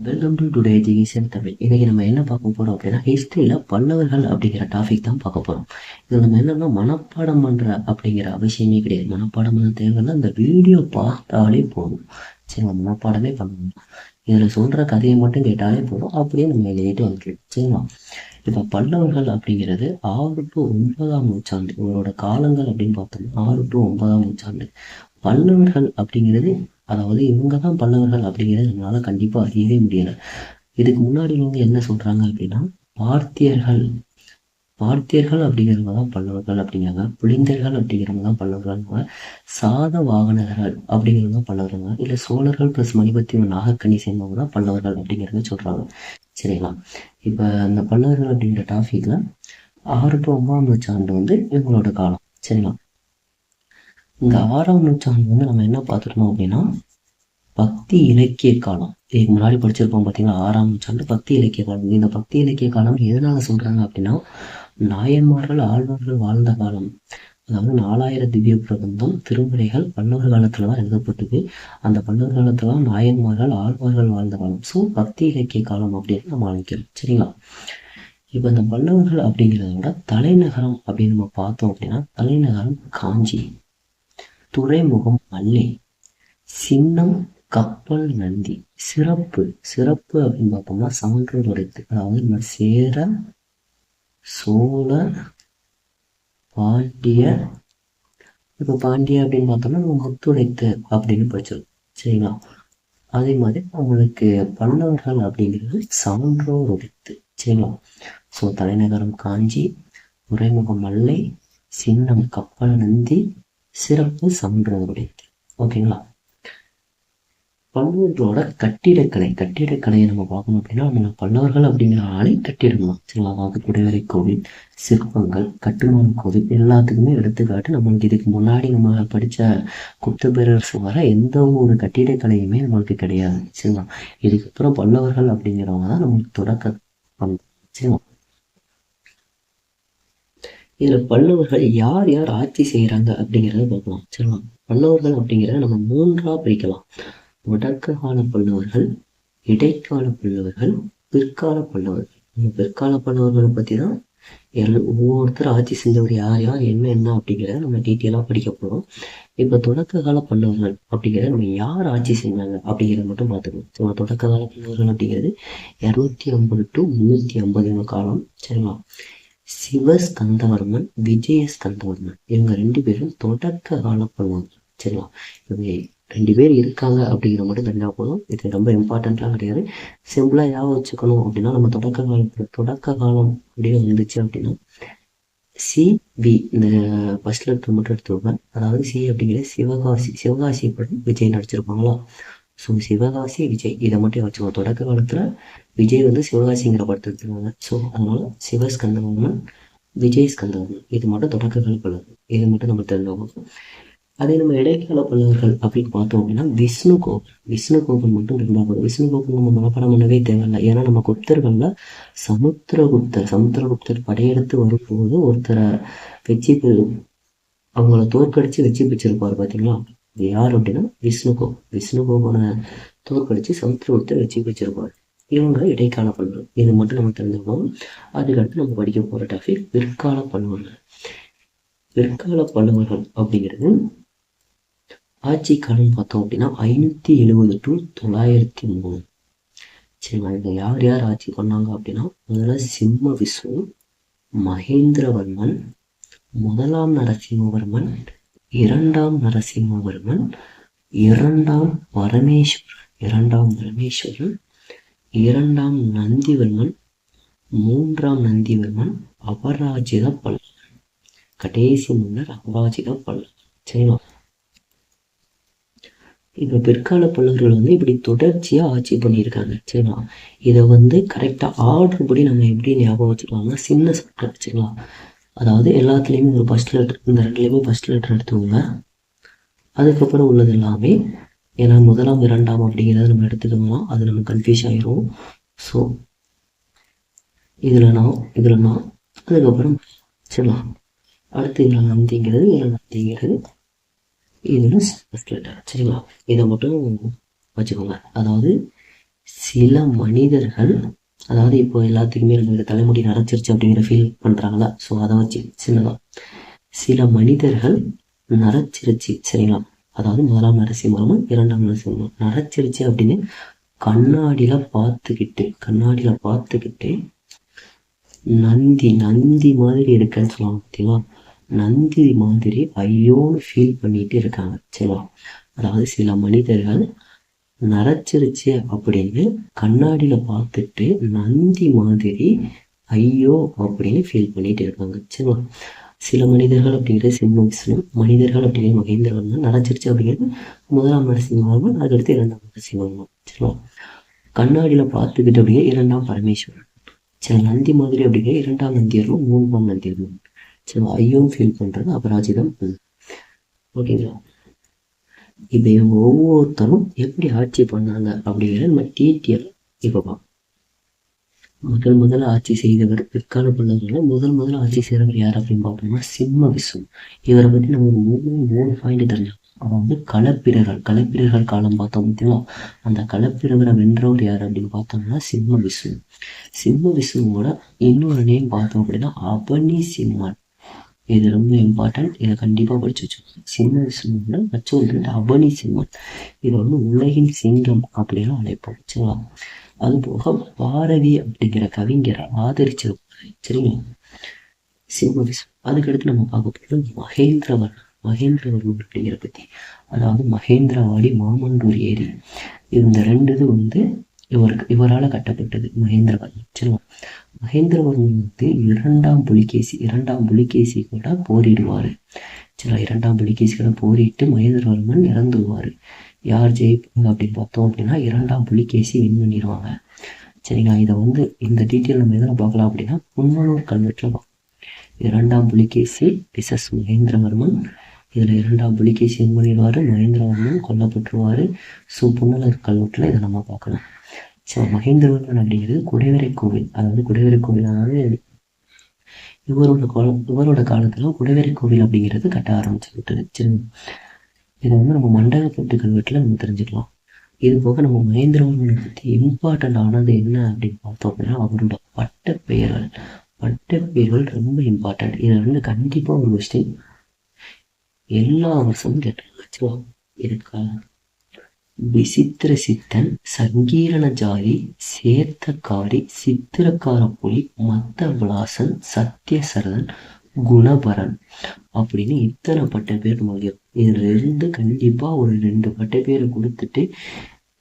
Welcome to today education Tamil இன்னைக்கு நம்ம என்ன பார்க்க போறோம் அப்படின்னா ஹிஸ்ட்ரியில் பல்லவர்கள் அப்படிங்கிற டாபிக் தான் பார்க்க போறோம். இது நம்ம என்னன்னா மனப்பாடம் பண்ற அப்படிங்கிற அவசியமே கிடையாது. மனப்பாடம் பண்ண தேவையில்ல. இந்த வீடியோ பார்த்தாலே போதும். சரிங்களா மனப்பாடமே பண்ணணும் இதுல சொல்ற கதையை மட்டும் கேட்டாலே போதும். அப்படியே நம்ம எழுதிட்டு வந்துடும் சரிங்களா? இப்போ பல்லவர்கள் அப்படிங்கிறது ஆறு டு ஒன்பதாம் நூற்றாண்டு இவரோட காலங்கள் அப்படின்னு பார்த்தோம்னா ஆறு டு ஒன்பதாம் நூற்றாண்டு. பல்லவர்கள் அப்படிங்கிறது அதாவது இவங்க தான் பல்லவர்கள் அப்படிங்கிறது நம்மளால் கண்டிப்பா அறியவே முடியலை. இதுக்கு முன்னாடி இவங்க என்ன சொல்றாங்க அப்படின்னா பார்த்தியர்கள் பார்த்தியர்கள் அப்படிங்கிறவங்க தான் பல்லவர்கள் அப்படிங்கிறாங்க. புலிந்தர்கள் அப்படிங்கிறவங்க தான் பல்லவர்கள் சாத வாகனர்கள் அப்படிங்கிறவங்க தான் பல்லவர்கள் இல்லை சோழர்கள் ப்ளஸ் மணிபத்தி நாகக்கண்ணி சேர்ந்தவங்க தான் பல்லவர்கள் அப்படிங்கிறத சொல்றாங்க. சரிங்களா? இப்போ அந்த பல்லவர்கள் அப்படிங்கிற டாபிக்ல ஆறு டு ஒன்பதாம் நூற்றாண்டு வந்து இவங்களோட காலம். சரிங்களா? இந்த ஆறாம் நூற்றாண்டு வந்து நம்ம என்ன பார்த்துருந்தோம் அப்படின்னா பக்தி இலக்கிய காலம். இதுக்கு முன்னாடி படிச்சிருப்போம் பார்த்தீங்கன்னா ஆறாம் நூற்றாண்டு பக்தி இலக்கிய காலம். இந்த பக்தி இலக்கிய காலம் எதனால சொல்றாங்க அப்படின்னா நாயன்மார்கள் ஆழ்வார்கள் வாழ்ந்த காலம். அதாவது நாலாயிரம் திவ்ய பிரபந்தம் திருமுறைகள் பல்லவர் காலத்துல தான் எழுதப்பட்டது. அந்த பல்லவர் காலத்துல தான் நாயன்மார்கள் ஆழ்வார்கள் வாழ்ந்த காலம். ஸோ பக்தி இலக்கிய காலம் அப்படின்னு நம்ம அழைக்கிறோம். சரிங்களா? இப்போ இந்த பல்லவர்கள் அப்படிங்கிறத விட தலைநகரம் அப்படின்னு நம்ம பார்த்தோம் அப்படின்னா தலைநகரம் காஞ்சி. துறைமுகம் மல்லி சின்னம் கப்பல் நந்தி. சிறப்பு சிறப்பு அப்படின்னு பார்த்தோம்னா சான்றோர் உரைத்து அதாவது நம்ம சேர சோழ பாண்டிய. இப்போ பாண்டிய அப்படின்னு பார்த்தோம்னா நம்ம முத்துடைத்து அப்படின்னு படிச்சிருக்கோம். சரிங்களா? அதே மாதிரி அவங்களுக்கு பல்லவர்கள் அப்படிங்கிறது சான்றோர் உடைத்து சரிங்களா? ஸோ தலைநகரம் காஞ்சி துறைமுகம் மல்லை சின்னம் கப்பல் நந்தி சிறப்பு சான்றோர் ஓகேங்களா? பல்லவர்களோட கட்டிடக்கலை கட்டிடக்கலையை நம்ம பார்க்கணும் அப்படின்னா நம்ம பல்லவர்கள் அப்படிங்கிற ஆளை கட்டிடணும் சரிங்களா? அதாவது குடைவரை கோவில் சிற்பங்கள் கட்டுமான கோவில் எல்லாத்துக்குமே எடுத்துக்காட்டு நம்மளுக்கு இதுக்கு முன்னாடி நம்ம படித்த குப்தபேரரசு வர எந்த ஒரு கட்டிடக்கலையுமே நம்மளுக்கு கிடையாது. சரிங்களா? இதுக்கப்புறம் பல்லவர்கள் அப்படிங்கிறவங்க தான் நம்மளுக்கு தொடக்க சரிங்களா? இதுல பல்லவர்கள் யார் யார் ஆட்சி செய்யறாங்க அப்படிங்கிறத பார்க்கலாம். சரிங்களா பல்லவர்கள் அப்படிங்கிறத நம்ம மூன்றா பிரிக்கலாம். தொடக்க கால பல்லவர்கள் இடைக்கால பல்லவர்கள் பிற்கால பல்லவர்கள். இந்த பிற்கால பல்லவர்களை பற்றி தான் எல் ஒவ்வொருத்தர் ஆட்சி செஞ்சவர் யார் யார் என்ன என்ன அப்படிங்கிறத நம்ம டீட்டெயிலாக படிக்க போகிறோம் இப்போ தொடக்க கால பல்லவர்கள் அப்படிங்கிறத நம்ம யார் ஆட்சி செஞ்சாங்க அப்படிங்கிறத மட்டும் பார்த்துக்கணும். ஸோ தொடக்க கால பல்லவர்கள் அப்படிங்கிறது இரநூத்தி ஐம்பது டு முந்நூற்றி ஐம்பது காலம். சரிங்களா சிவஸ்கந்தவர்மன் விஜயஸ்கந்தவர்மன். இவங்க ரெண்டு பேரும் தொடக்க கால பல்லவர்கள் சரிங்களா இவங்க ரெண்டு பேர் இருக்காங்க அப்படிங்கிற மட்டும் தெரிஞ்சா போதும். இது ரொம்ப இம்பார்ட்டண்ட்டாக கிடையாது. சிம்பிளாக ஞாபகம் வச்சுக்கணும் அப்படின்னா நம்ம தொடக்க காலத்தில் தொடக்க காலம் அப்படின்னு வந்துச்சு அப்படின்னா சி பி இந்த ஃபர்ஸ்ட் லெட்டர் மட்டும் எடுத்துருப்பேன் அதாவது சி அப்படிங்கிறது சிவகாசி சிவகாசி படம் விஜய் நடிச்சிருப்பாங்களா? ஸோ சிவகாசி விஜய் இதை மட்டும் வச்சுக்கோ தொடக்க காலத்தில் விஜய் வந்து சிவகாசிங்கிற படத்தை எடுத்துருவாங்க ஸோ அதனால சிவஸ்கந்தவர்மன் விஜய் ஸ்கந்தவர்மன் இது மட்டும் தொடக்க கால படம். இது மட்டும் நம்ம தெரிஞ்சவங்க அதே நம்ம இடைக்கால பல்லவர்கள் அப்படின்னு பார்த்தோம் அப்படின்னா விஷ்ணு கோபன் விஷ்ணு கோபன் மட்டும் இருந்தால் விஷ்ணு கோபன் நம்ம மனப்பாடம் பண்ணவே தேவையில்லை. ஏன்னா நம்ம குப்தர்களில் சமுத்திரகுப்தர் சமுத்திரகுப்தர் படையெடுத்து வரும்போது ஒருத்தரை வெற்றி அவங்கள தோற்கடிச்சு வெற்றி பெற்றிருப்பார் பார்த்தீங்களா யார் அப்படின்னா விஷ்ணு கோபன் விஷ்ணு தோற்கடிச்சு சமுத்திரகுப்தர் வச்சு வச்சிருப்பார் இவங்க இடைக்கால பல்லவர் இது மட்டும் நம்ம தெரிஞ்சுக்கணும். அதுக்கடுத்து நம்ம படிக்க போகிற டாபிக் பிற்கால பல்லவர்கள் பிற்கால பல்லவர்கள் அப்படிங்கிறது ஆட்சி காலம் பார்த்தோம் அப்படின்னா ஐநூத்தி எழுபது டு தொள்ளாயிரத்தி மூணு. சரிங்களா? இங்க யார் யார் ஆட்சி பண்ணாங்க அப்படின்னா முதல்ல சிம்ம விஷ்ணு மகேந்திரவர்மன் முதலாம் நரசிம்மவர்மன் இரண்டாம் நரசிம்மவர்மன் இரண்டாம் பரமேஸ்வரன் இரண்டாம் பரமேஸ்வரன் இரண்டாம் நந்திவர்மன் மூன்றாம் நந்திவர்மன் அபராஜித பல்லவன். கடைசி முன்னர் அபராஜித பல்லவன். சரிங்களா? இப்போ பிற்கால பல்லவர்கள் வந்து இப்படி தொடர்ச்சியாக ஆட்சி பண்ணியிருக்காங்க. சரிங்களா? இதை வந்து கரெக்டாக ஆர்டர் படி நம்ம எப்படி ஞாபகம் வச்சுக்கலாம்னா சின்ன சொற்கள் வச்சுக்கலாம் அதாவது எல்லாத்துலேயுமே ஒரு ஃபஸ்ட் லெட்டர் இந்த ரெண்டுலேயுமே ஃபஸ்ட் லெட்டர் எடுத்துக்கோங்க. அதுக்கப்புறம் உள்ளது எல்லாமே ஏன்னா முதலாம் இரண்டாம் அப்படிங்கிறத நம்ம எடுத்துக்கோங்களா அது நம்ம கன்ஃபியூஸ் ஆயிரும். ஸோ இதில் நான் இதில் நான் அதுக்கப்புறம் சரிங்களா அடுத்து இதில் நந்திங்கிறது இதில் நந்திங்கிறது இதில் ஃபஸ்ட் லெட்டர் சரிங்களா? இதை மட்டும் வச்சுக்கோங்க. அதாவது சில மனிதர்கள் அதாவது இப்போ எல்லாத்துக்குமே நம்மளோட தலைமுடி நரைச்சிருச்சு அப்படிங்கிற ஃபீல் பண்றாங்களா? ஸோ அதை வச்சு சின்னதா. சில மனிதர்கள் நரைச்சிருச்சு. சரிங்களா? அதாவது முதலாம் நரசிம்மரமும் இரண்டாம் நரசிம்மரம் நரைச்சிருச்சு அப்படின்னு கண்ணாடியில பார்த்துக்கிட்டு கண்ணாடியில பார்த்துக்கிட்டு நந்தி நந்தி மாதிரி இருக்குன்னு சொல்லுவாங்க பார்த்தீங்களா நந்தி மாதிரி ஐயோன்னு ஃபீல் பண்ணிட்டு இருக்காங்க. சரிங்களா? அதாவது சில மனிதர்கள் நரைச்சிருச்சு அப்படின்னு கண்ணாடியில பார்த்துட்டு நந்தி மாதிரி ஐயோ அப்படின்னு ஃபீல் பண்ணிட்டு இருக்காங்க. சரிங்களா சில மனிதர்கள் அப்படிங்கிறது சிம்ம விஷ்ணு மனிதர்கள் அப்படிங்கிறது மகேந்திரவர்மன் நரைச்சிருச்சு அப்படிங்கிறது முதலாம் நரசிம்மவர்மன் அதுக்கடுத்து இரண்டாம் நரசிம்மவர்மன் சரிங்களா கண்ணாடியில பார்த்துக்கிட்டு அப்படிங்கிற இரண்டாம் பரமேஸ்வரன். சரி நந்தி மாதிரி அப்படிங்கிற இரண்டாம் நந்தியர்மன் மூன்றாம் நந்தியர்மன் சரி ஐயோன்னு ஃபீல் பண்றது அபராஜிதம். ஓகேங்களா? இப்போ இவங்க ஒவ்வொருத்தரும் எப்படி ஆட்சி பண்ணாங்க அப்படிங்கிறத நம்ம டீட்டெயில் இப்போ பார்ப்போம். முதல் முதல்ல ஆட்சி செய்தவர் பிற்கால பல்லவர்கள முதல் முதல்ல ஆட்சி செய்தவர் யார் அப்படின்னு பார்த்தோம்னா சிம்ம விஸ்வம் இவரை பத்தி நம்ம ஒரு மூணு மூணு பாயிண்ட் தெரிஞ்சோம் அதாவது களப்பிரர்கள். களப்பிரர்கள் காலம் பார்த்தோம் பார்த்தீங்களா? அந்த களப்பிரகரை வென்றவர் யார் அப்படின்னு பார்த்தோம்னா சிம்ம விஷ்ணு. சிம்ம விஸ்வமோட இன்னொரு நேம் பார்த்தோம் அப்படின்னா அபனி சிம்மன் இது ரொம்ப இம்பார்ட்டன்ட் இதை கண்டிப்பாக படிச்சு வச்சுக்கோங்க. சின்ன விஷ்ணுவோட மற்றொரு அபனி சிம்மன் இது வந்து உலகின் சிங்கம் அப்படின்னு அழைப்போம். சரிங்களா? அது போக பாரதி அப்படிங்கிற கவிஞரை ஆதரிச்சிருப்பாரு சரிங்களா? சிம்ம அதுக்கடுத்து நம்ம பார்க்க போகிறது மகேந்திரவர்மன். மகேந்திரவர்மன் அப்படிங்கிற பத்தி. அதாவது மகேந்திரவாடி மாமண்டூர் ஏரி. இந்த ரெண்டு இது வந்து இவருக்கு இவரால் கட்டப்பட்டது மகேந்திரவர்மன். சரிங்களா? மகேந்திரவர்மன் வந்து இரண்டாம் புலிகேசி இரண்டாம் புலிகேசி கூட போரிடுவார். சரி இரண்டாம் புலிகேசி கூட போரிட்டு மகேந்திரவர்மன் இறந்துடுவார் யார் ஜெயிப்பாங்க அப்படின்னு பார்த்தோம் அப்படின்னா இரண்டாம் புலிகேசி வின் பண்ணிடுவாங்க. சரிங்களா? இதை வந்து இந்த டீட்டெயில் நம்ம எதில் பார்க்கலாம் அப்படின்னா புன்மனூர் கல்வெட்டில் பார்க்கலாம். இரண்டாம் புலிகேசி பிசஸ் மகேந்திரவர்மன். இதில் இரண்டாம் புலிகேசி வின் பண்ணிடுவார். மகேந்திரவர்மன் கொல்லப்பட்டுருவார். ஸோ புன்னலர் கல்வெட்டில் இதை நம்ம பார்க்கலாம். ஸோ மகேந்திரவர்மன் அப்படிங்கிறது குடைவரை கோவில் அதாவது குடைவரை கோவில் அதாவது இவரோட காலம் இவரோட காலத்துல குடைவரை கோவில் அப்படிங்கிறது கட்ட ஆரம்பிச்சு சரி இதை வந்து நம்ம மண்டலப்பட்டு கல்வெட்டில் நம்ம தெரிஞ்சுக்கலாம். இது போக நம்ம மகேந்திரவர்மனை பற்றி இம்பார்ட்டண்ட் ஆனது என்ன அப்படின்னு பார்த்தோம் அப்படின்னா அவரோட பட்ட பெயர்கள் பட்ட பெயர்கள் ரொம்ப இம்பார்ட்டன்ட் இதை வந்து கண்டிப்பாக ஒரு கொஸ்டின் எல்லா வருஷமும் கேட்டாங்க இருக்கா? விசித்திர சித்தன் சங்கீரணஜாரி சேத்தக்காரி சித்திரக்கார புலி மத்த விலாசன் சத்யசரதன் குணபரன் அப்படின்னு இத்தனை பட்ட பேர் நமக்கு இதுல இருந்து கண்டிப்பா ஒரு ரெண்டு பட்ட பேரை கொடுத்துட்டு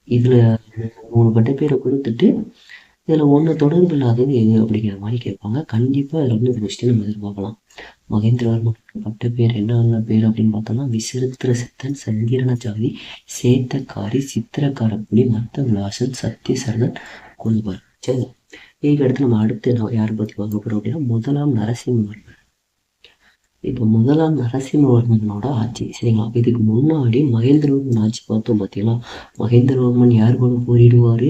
இதுல மூணு பட்ட பேரை கொடுத்துட்டு இதுல ஒண்ணு தொடர்பு இல்லாதது எது அப்படிங்கிற மாதிரி கேட்பாங்க. கண்டிப்பா இதுல வந்து ஒரு கொஸ்டின் நம்ம எதிர்பார்க்கலாம். மகேந்திரவர்மன் பட்ட பேர் என்ன பேர் அப்படின்னு பார்த்தோம்னா விசித்திர சித்தன் சங்கீரண ஜாதி சேத்தக்காரி சித்திரக்கார புலி மத்த விலாசன் சத்தியசரதன் குணபரன் சரி இதுக்கு அடுத்து நம்ம அடுத்து நம்ம யாரை பத்தி பார்க்க போகிறோம் அப்படின்னா முதலாம் நரசிம்மவர்மன். இப்போ முதலாம் நரசிம்மவர்மனோட ஆட்சி சரிங்களா? இதுக்கு முன்னாடி மகேந்திரவர்மன் ஆட்சி பார்த்தோம் பார்த்தீங்களா? மகேந்திரவர்மன் யார் கூட போரிடுவார்?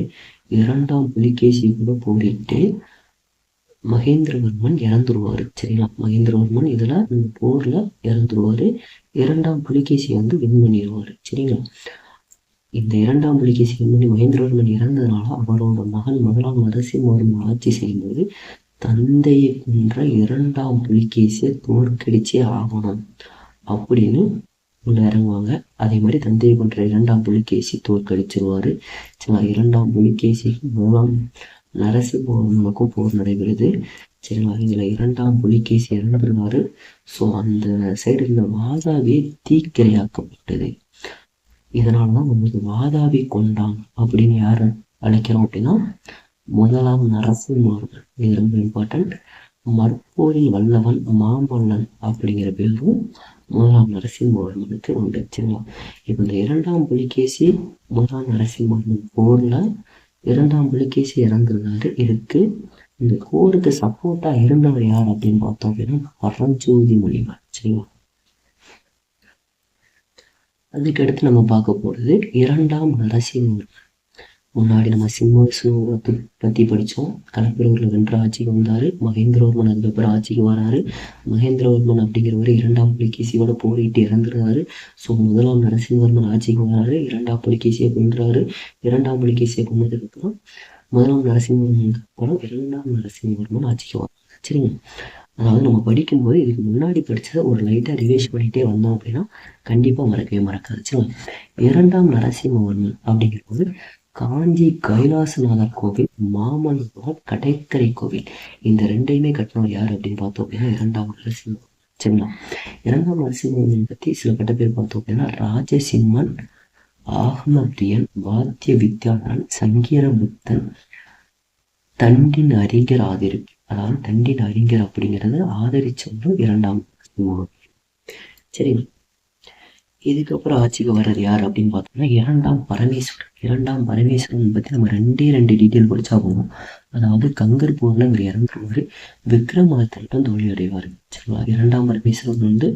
இரண்டாம் புலிகேசி கூட போரிட்டு மகேந்திரவர்மன் இறந்துருவாரு. சரிங்களா? மகேந்திரவர்மன் இதுல இந்த போர்ல இறந்துருவாரு. இரண்டாம் புலிகேசி வந்து வின் பண்ணிடுவாரு சரிங்களா? இந்த இரண்டாம் புலிகேசி வின் பண்ணி மகேந்திரவர்மன் இறந்ததுனால அவரோட மகன் முதலாம் நரசிம்மவர்மன் ஆட்சி செய்யும்போது தந்தையை கொன்ற இரண்டாம் புலிகேசியை தோற்கடிச்சே ஆகணும். அப்படின்னு உள்ள இறங்குவாங்க. அதே மாதிரி தந்தையை கொன்ற இரண்டாம் புலிகேசி தோற்கடிச்சிருவாரு. சரிங்களா? இரண்டாம் புலிகேசிக்கு மூலம் நரசிம்மவர்மனுக்கும் போர் நடைபெறுது. சரிங்களா? இதுல இரண்டாம் புலிகேசி இறந்துருவாரு ஸோ அந்த சைடு இருந்த வாதாபியே தீக்கிரையாக்கப்பட்டது. இதனாலதான் நமக்கு வாதாபி கொண்டான் அப்படின்னு யார் அழைக்கிறோம் அப்படின்னா முதலாம் நரசிம்மன் இது ரொம்ப இம்பார்ட்டன்ட் மற்போரில் வல்லவன் மாமல்லன் அப்படிங்கிற பேரும் முதலாம் நரசிம்மவர்மனுக்கு உண்டு. சரிங்களா? இப்போ இந்த இரண்டாம் புலிகேசி முதலாம் நரசிம்மன் போர்ல இரண்டாம் புலிகேசி இறந்துருந்தாரு இதுக்கு இந்த கோருக்கு சப்போர்ட்டா இருந்தவர் யார் அப்படின்னு பார்த்தோம் அப்படின்னா பரஞ்சோதி மொழிவர் சரிங்களா? அதுக்கடுத்து நம்ம பார்க்க போறது இரண்டாம் நரசிம்மர். முன்னாடி நம்ம சிம்மவிஷ்ணுவை பற்றி படித்தோம் களப்பிரூரில் வென்ற ஆட்சிக்கு வந்தார். மகேந்திரவர்மன் அதுக்கப்புறம் ஆட்சிக்கு வராரு. மகேந்திரவர்மன் அப்படிங்கிறவர் இரண்டாம் புலிகேசியோட போரிட்டு இறந்துடுறாரு ஸோ முதலாம் நரசிம்மவர்மன் ஆட்சிக்கு வராரு. இரண்டாம் புலிகேசியை கொன்றாரு இரண்டாம் புலிகேசியை கொண்டதுக்கப்புறம் முதலாம் நரசிம்மவர்மனுக்கு அப்புறம் இரண்டாம் நரசிம்மவர்மன் ஆட்சிக்கு வராரு. சரிங்க. அதாவது நம்ம படிக்கும்போது இதுக்கு முன்னாடி படித்ததை ஒரு லைட்டாக ரிவைஸ் பண்ணிகிட்டே வந்தோம் அப்படின்னா கண்டிப்பாக மறக்கவே மறக்காது. சரிங்களா? இரண்டாம் நரசிம்மவர்மன் அப்படிங்கிறபோது காஞ்சி கைலாசநாதர் கோவில் மாமல்லபுரம் கடற்கரை கோவில். இந்த ரெண்டையுமே கட்டினவர் யார் அப்படின்னு பார்த்தோம் அப்படின்னா இரண்டாம் நரசிம்மன். சரிங்களா? இரண்டாம் நரசிம்மன் பற்றி சில கட்ட பேர் பார்த்தோம் அப்படின்னா ராஜசிம்மன் ஆகமப்ரியன் வாத்திய வித்யாதரன் சங்கீரபுத்தன் தண்டின் அறிஞர் ஆதரிப்பு அதாவது தண்டின் அறிஞர் அப்படிங்கிறது ஆதரிச்சவரும் இரண்டாம் சரிங்களா? இதுக்கப்புறம் ஆட்சிக்கு வர்றது யார் அப்படின்னு பார்த்தோம்னா இரண்டாம் பரமேஸ்வரன். இரண்டாம் பரமேஸ்வரன் பற்றி நம்ம ரெண்டே ரெண்டு டீட்டெயில் படிச்சா போகும் அதாவது கங்கர் பூர்ணங்கிற இவர் விக்ரமாதித்தன் தோல்வி அடைவாரு சரிங்களா? இரண்டாம் பரமேஸ்வரன் வந்து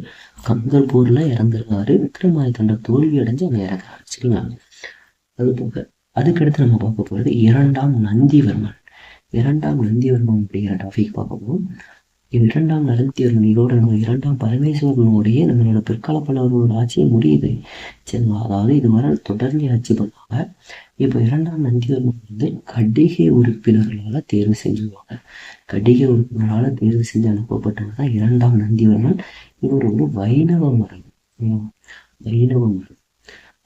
கங்கர் போரில் இறந்துருவாரு விக்ரமாதித்தன் தோல்வி அடைஞ்சு அவங்க இறங்குறாரு சரிங்களா? அது போக அதுக்கடுத்து நம்ம பார்க்க போகிறது இரண்டாம் நந்திவர்மன். இரண்டாம் நந்திவர்மன் அப்படிங்கிற டாபிக் பார்க்க போகும் இரண்டாம் நரந்தியவன் இதோட நம்ம இரண்டாம் பரமேஸ்வரனுடைய நம்மளோட பிற்கால பல்லவர்களோட ஆட்சியை முடியுது. சரிங்களா அதாவது இதுவரை தொடர்ந்து ஆட்சி பண்ணுவாங்க இப்போ இரண்டாம் நந்திவர்மன் வந்து கடிகை உறுப்பினர்களால் தேர்வு செஞ்சுருவாங்க. கடிகை உறுப்பினரால் தேர்வு செஞ்சு அனுப்பப்பட்டவர் தான் இரண்டாம் நந்திவர்மன் இவர் வந்து வைணவ முறை வைணவ முறை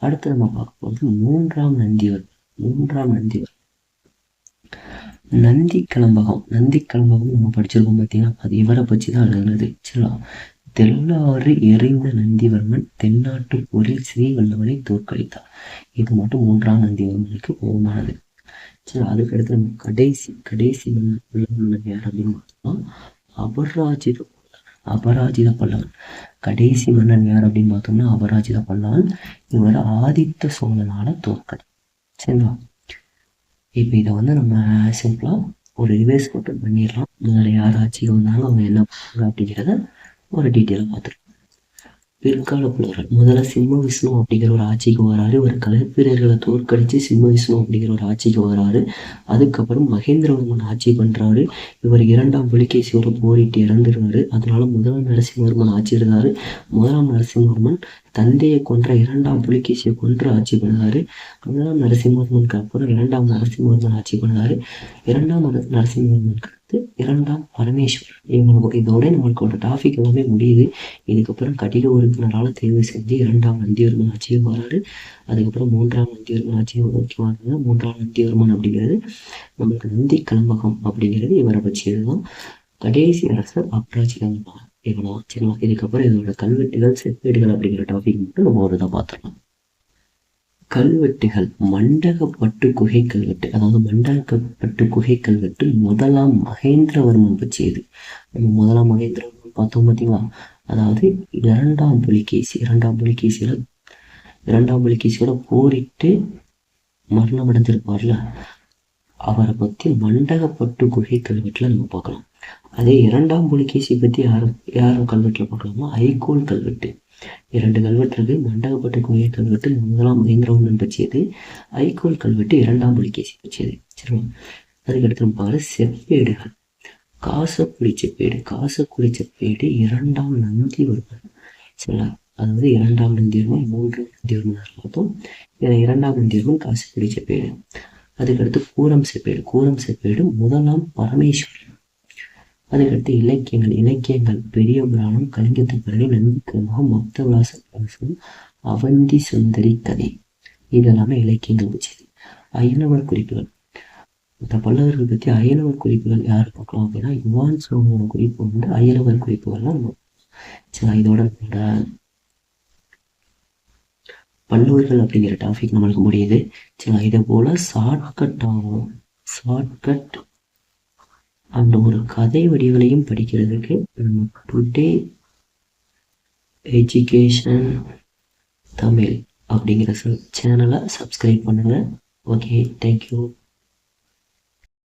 அடுத்து நம்ம பார்க்க போகிறது மூன்றாம் நந்திவர்மன் மூன்றாம் நந்திவர்மன் நந்தி கிளம்பகம் நந்தி கிளம்பகம் நம்ம படிச்சிருக்கோம் பார்த்தீங்கன்னா அது இவரை பற்றி தான் எழுதுனது. சரிங்களா? தெல்லாறு எறிந்த நந்திவர்மன் தென்னாட்டு போரில் ஸ்ரீவல்லவனை தோற்கடித்தார். இது மட்டும் மூன்றாம் நந்திவர்மனுக்கு போகமானது சரி அதுக்கடுத்து நம்ம கடைசி கடைசி மன்னன் யார் அப்படின்னு பார்த்தோம்னா அபராஜித அபராஜித பல்லவன். கடைசி மன்னன் யார் அப்படின்னு பார்த்தோம்னா அபராஜித பல்லவன். இவர் ஆதித்த சோழனால தோற்கடி சரிங்களா? இப்போ இதை வந்து நம்ம சிம்பிளாக ஒரு ரிவர்ஸ் போட்டு பண்ணிடலாம். முதல்ல யார் ஆட்சிக்கு வந்தாலும் அவங்க என்ன பண்ணுறாங்க அப்படிங்கிறத ஒரு டீட்டெயிலாக பார்த்துருக்கோம் பிற்கால புலவர்கள் முதல்ல சிம்ம விஷ்ணு அப்படிங்கிற ஒரு ஆட்சிக்கு வராரு. ஒரு கலப்பிரர்களை தோற்கடிச்சு சிம்ம விஷ்ணு அப்படிங்கிற ஒரு ஆட்சிக்கு வராரு. அதுக்கப்புறம் மகேந்திரவர்மன் ஆட்சி பண்றாரு. இவர் இரண்டாம் புலிகேசியோட போரிட்டு இறந்துருவாரு. அதனால முதலாம் நரசிம்மவர்மன் ஆட்சி இருந்தாரு. முதலாம் நரசிம்மவர்மன் தந்தையை கொன்ற இரண்டாம் புலிகேசியை கொன்று ஆட்சி பண்ணாரு. முதலாம் நரசிம்மவர்மனுக்கு அப்புறம் இரண்டாம் நரசிம்மவர்மன் ஆட்சி பண்ணாரு. இரண்டாம் நரசிம்மவர்மனுக்கு அடுத்து இரண்டாம் பரமேஸ்வரன் இவங்களுக்கு இதோட நம்மளுக்கு டாபிக் எல்லாமே முடியுது. இதுக்கப்புறம் கடிக உறுப்பினரால் தேர்வு செஞ்சு இரண்டாம் நந்திவர்மன் ஆட்சியை வராரு. அதுக்கப்புறம் மூன்றாம் நந்திவர்மன் ஆட்சியை நோக்கி வராங்க மூன்றாம் நந்திவர்மன் அப்படிங்கிறது நம்மளுக்கு நந்தி கலம்பகம் அப்படிங்கிறது இவரை பற்றியது தான் கடைசி அரசர் அப்ராஜிதம் இவ்வளோ சரிங்களா இதுக்கப்புறம் இதோட கல்வெட்டுகள் செப்பேடுகள் அப்படிங்கிற டாபிக் மட்டும் நம்ம ஒரு இதாக பார்த்துடலாம். கல்வெட்டுகள் மண்டகப்பட்டு குகை கல்வெட்டு அதாவது மண்டகப்பட்டு குகை கல்வெட்டு முதலாம் மகேந்திரவர்மன் பற்றியது நம்ம முதலாம் மகேந்திரவர்மன் பார்த்தோம் பார்த்தீங்களா? அதாவது இரண்டாம் புலிகேசி இரண்டாம் புலிகேசியில் இரண்டாம் புலிகேசியோட போரிட்டு மரணம் அடைஞ்சிருப்பார்ல அவரை பற்றி மண்டகப்பட்டு குகை கல்வெட்டில் நம்ம பார்க்கலாம். அதே இரண்டாம் புலிகேசி பற்றி யாரும் யாரும் கல்வெட்டில் பார்க்கலாமா? ஐகோல் கல்வெட்டு. இரண்டு கல்வெட்டு மண்டகப்பட்டு குகை கல்வெட்டு முதலாம் மகேந்திரவர்மன் பற்றியது ஐகோல் கல்வெட்டு இரண்டாம் புலிகேசி பற்றியது சரிங்களா அதுக்கடுத்து நம்ம பார்க்குற செப்பேடுகள். காசக்குடி செப்பேடு காசக்குடி செப்பேடு இரண்டாம் நந்தி நந்திவர்மன் சரிங்களா? அதாவது இரண்டாம் நந்தியர்மன் மூன்று நந்தியர்மன் பார்த்தோம் இதில் இரண்டாம் நந்தியர்மன் காசக்குடி செப்பேடு அதுக்கடுத்து கூரம் செப்பேடு கூரம் செப்பேடு முதலாம் பரமேஸ்வரன் அதுக்கடுத்து இலக்கியங்கள் இலக்கியங்கள். பெரிய புராணம் கலிங்கத்து பரணி மொத்த விளாசம் அவந்தி சுந்தரி கதை. இதெல்லாமே இலக்கியங்கள் வச்சது. ஐநவர் குறிப்புகள். இந்த பல்லவர்கள் பற்றி அயலவர் குறிப்புகள் யார் பார்க்கலாம் அப்படின்னா யுவான் சோமோட குறிப்பு வந்து அயலவர் குறிப்புகள்லாம் நம்ம சரி இதோட பல்லவர்கள் அப்படிங்கிற டாபிக் நம்மளுக்கு முடியுது. சரி இதை போல ஷார்ட்கட் ஆகும். ஷார்ட்கட் அந்த ஒரு கதை வடிவலையும் படிக்கிறதுக்கு டுடே எஜுகேஷன் தமிழ் அப்படிங்கிற சேனலை சப்ஸ்கிரைப் பண்ணுங்கள் ஓகே தேங்க்யூ